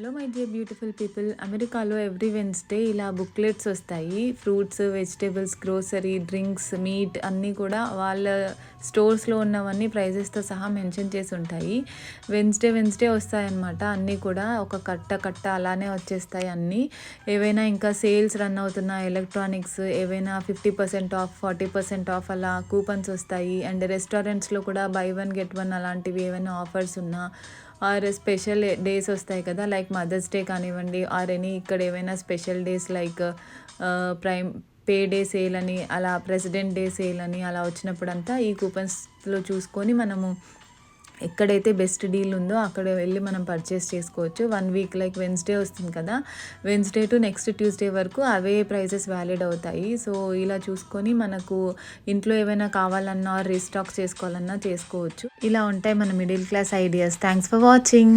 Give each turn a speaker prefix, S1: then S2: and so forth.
S1: Hello my dear beautiful people అమెరికాలో every Wednesday ఇలా booklets వస్తాయి. Fruits vegetables grocery drinks meat అన్నీ కూడా వాళ్ళ స్టోర్స్లో ఉన్నవన్నీ ప్రైజెస్తో సహా మెన్షన్ చేసి ఉంటాయి. వెన్స్డే వెన్స్డే వస్తాయన్నమాట. అన్నీ కూడా ఒక కట్ట కట్ట అలానే వచ్చేస్తాయి అన్నీ. ఏవైనా ఇంకా సేల్స్ రన్ అవుతున్న ఎలక్ట్రానిక్స్ ఏవైనా fifty percent off forty percent off అలా కూపన్స్ వస్తాయి. అండ్ రెస్టారెంట్స్లో కూడా బై వన్ గెట్ వన్ అలాంటివి ఏమైనా ఆఫర్స్ ఉన్నా ఆర్ స్పెషల్ డేస్ వస్తాయి కదా లైక్ మదర్స్ డే కానివ్వండి ఆర్ ఎనీ ఇక్కడ ఏమైనా special days like prime pay day sale అని అలా ప్రెసిడెంట్ డే సేల్ అని అలా వచ్చినప్పుడంతా ఈ కూపన్స్లో చూసుకొని మనము ఎక్కడైతే బెస్ట్ డీల్ ఉందో అక్కడ వెళ్ళి మనం పర్చేస్ చేసుకోవచ్చు. వన్ వీక్ లైక్ వెన్స్డే వస్తుంది కదా. వెన్స్డే టు నెక్స్ట్ ట్యూస్డే వరకు అవే ప్రైజెస్ వ్యాలిడ్ అవుతాయి. సో ఇలా చూసుకొని మనకు ఇంట్లో ఏమైనా కావాలన్నా రీస్టాక్ చేసుకోవాలన్నా చేసుకోవచ్చు. ఇలా ఉంటాయి మన middle class ideas thanks for watching